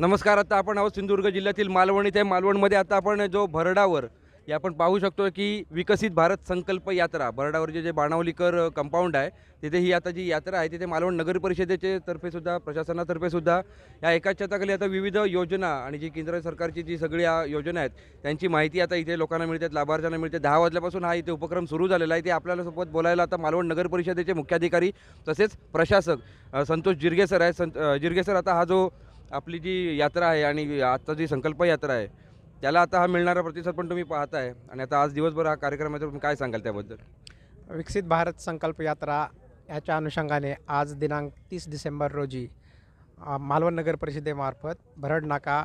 नमस्कार आता आपण आहोत सिंधुदुर्ग जिल्ह्यातील मालवण इथे. मालवणमध्ये आता आपण जो भरडावर हे आपण पाहू शकतो की विकसित भारत संकल्प यात्रा भरडावर जे बाणावलीकर कंपाऊंड आहे तिथे ही आता जी यात्रा आहे तिथे मालवण नगर परिषदेचे तर्फेसुद्धा प्रशासनातर्फेसुद्धा या एकाच छताखाली आता विविध योजना आणि जी केंद्र सरकारची जी सगळ्या योजना आहेत त्यांची माहिती आता इथे लोकांना मिळते लाभार्थ्यांना मिळते. दहा वाजल्यापासून हा इथे उपक्रम सुरू झालेला आहे. ते आपल्याला सोबत बोलायला आता मालवण नगर परिषदेचे मुख्याधिकारी तसेच प्रशासक संतोष जिरगेसर आहे संत जिरगेसर आता हा जो आपली जी यात्रा आहे आणि आजचा जी संकल्प यात्रा आहे त्याला आता हा मिळणारा प्रतिसाद पण तुम्ही पाहताय. आणि आता आज दिवसभर हा कार्यक्रम आहे तर तुम्ही काय सांगाल त्याबद्दल? विकसित भारत संकल्प यात्रा ह्याच्या अनुषंगाने आज दिनांक तीस डिसेंबर रोजी मालवण नगर परिषदेमार्फत भरड नाका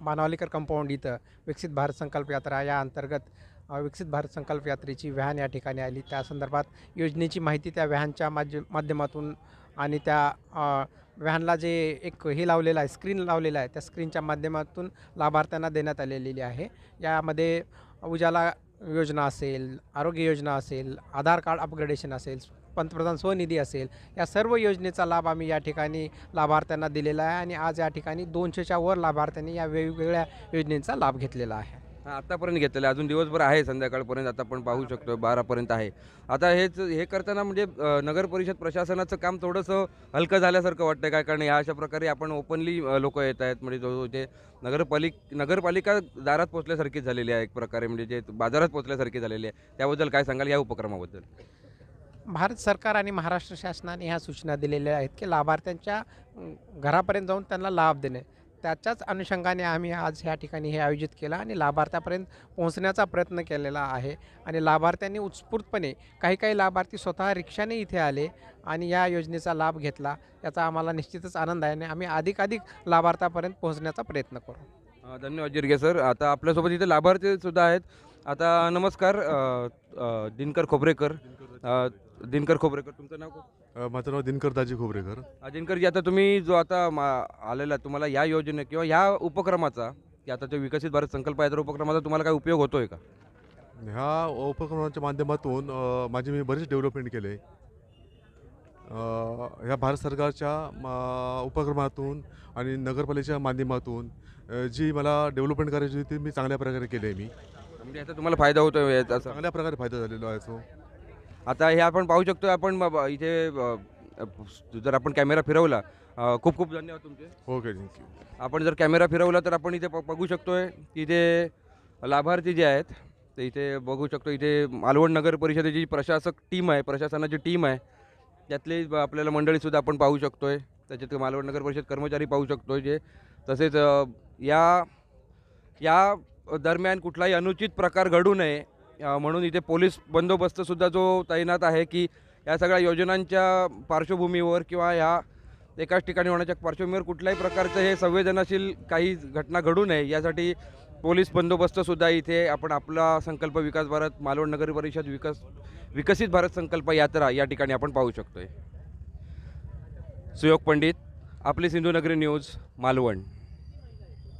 मानवालीकर कंपाऊंड इथं विकसित भारत संकल्प यात्रा या अंतर्गत विकसित भारत संकल्प यात्रेची व्हॅन या ठिकाणी आली. त्या संदर्भात योजनेची माहिती त्या व्हॅनच्या माध्य माध्यमातून आणि त्या व्हॅनला जे एक हे लावलेलं आहे स्क्रीन लावलेलं आहे त्या स्क्रीनच्या माध्यमातून लाभार्थ्यांना देण्यात आलेली आहे. यामध्ये उजाला योजना असेल आरोग्य योजना असेल आधार कार्ड अपग्रेडेशन असेल पंतप्रधान स्वनिधी असेल या सर्व योजनेचा लाभ आम्ही या ठिकाणी लाभार्थ्यांना दिलेला आहे आणि आज या ठिकाणी दोनशेच्या वर लाभार्थ्यांनी या वेगवेगळ्या योजनेचा लाभ घेतलेला आहे. हा, आतापर्यंत घेतलेलं आहे. अजून दिवसभर आहे संध्याकाळपर्यंत आता आपण पाहू शकतो बारापर्यंत आहे. आता हेच हे करताना म्हणजे अ, नगर परिषद प्रशासनाचं काम थोडंसं हलकं झाल्यासारखं वाटतं काय कारण ह्या अशा प्रकारे आपण ओपनली लोक येत आहेत. म्हणजे जो जे नगरपालिक नगरपालिका दारात पोचल्यासारखी झालेली आहे एक प्रकारे. म्हणजे जे बाजारात पोचल्यासारखी झालेली आहे. त्याबद्दल काय सांगाल या उपक्रमाबद्दल? भारत सरकार आणि महाराष्ट्र शासनाने ह्या सूचना दिलेल्या आहेत की लाभार्थ्यांच्या अं, घरापर्यंत जाऊन त्यांना लाभ देणे. त्याच्याच अनुषंगाने आम्ही आज ह्या ठिकाणी हे आयोजित केलं आणि लाभार्थ्यापर्यंत पोहोचण्याचा प्रयत्न केलेला आहे. आणि लाभार्थ्यांनी उत्स्फूर्तपणे काही काही लाभार्थी स्वतः रिक्षाने इथे आले आणि या योजनेचा लाभ घेतला. याचा आम्हाला निश्चितच आनंद आहे आणि आम्ही अधिकाधिक लाभार्थ्यापर्यंत पोहोचण्याचा प्रयत्न करू. धन्यवाद जिरगे सर. आता आपल्यासोबत इथे लाभार्थी सुद्धा आहेत. आता नमस्कार अ, अ, दिनकर खोबरेकर. अ, दिनकर खोबरेकर तुमचं नाव? अ, माझं नाव दिनकर दाजी खोबरेकर. अ, दिनकरजी आता तुम्ही जो आता मा आलेला तुम्हाला या योजने किंवा ह्या उपक्रमाचा की आता जो विकसित भारत संकल्प आहे तर उपक्रमाचा तुम्हाला काय उपयोग होतोय का? ह्या उपक्रमाच्या माध्यमातून अ, माझे मी बरेच डेव्हलपमेंट केले. अ, ह्या भारत सरकारच्या म, उपक्रमातून आणि नगरपालिकेच्या माध्यमातून अ, जी मला डेव्हलपमेंट करायची होती ती मी चांगल्या प्रकारे केली आहे मी. म्हणजे याचा तुम्हाला फायदा होतोय याचा. असं चांगल्या प्रकारे फायदा झालेला आहे तो. आता हे आपण पाहू शकतो आपण ब- ब- इथे अ, अ, जर आपण कॅमेरा फिरवला अ, खूप खूप धन्यवाद तुमचे. ओके थँक्यू आपण जर कॅमेरा फिरवला तर आपण इथे प- बघू शकतोय की इथे लाभार्थी जे आहेत ते इथे बघू शकतो. इथे मालवण नगर परिषदेची जी प्रशासक टीम आहे प्रशासनाची टीम आहे. त्यातली ब- आपल्याला मंडळीसुद्धा आपण पाहू शकतोय. त्याच्यात मालवण नगर परिषद कर्मचारी पाहू शकतोय जे. तसेच अ, या या दरम्यान कुठलाही अनुचित प्रकार घडू नये म्हणून इथे पोलीस बंदोबस्तसुद्धा जो तैनात आहे की या सगळ्या योजनांच्या पार्श्वभूमीवर किंवा ह्या एकाच ठिकाणी होण्याच्या पार्श्वभूमीवर कुठल्याही प्रकारचं हे संवेदनशील काही घटना घडू नये यासाठी पोलीस बंदोबस्तसुद्धा इथे आपण आपला संकल्प विकास भारत मालवण नगर परिषद विकास विकसित भारत संकल्प यात्रा या ठिकाणी आपण पाहू शकतो आहे सुयोग पंडित आपली सिंधुनगरी न्यूज मालवण.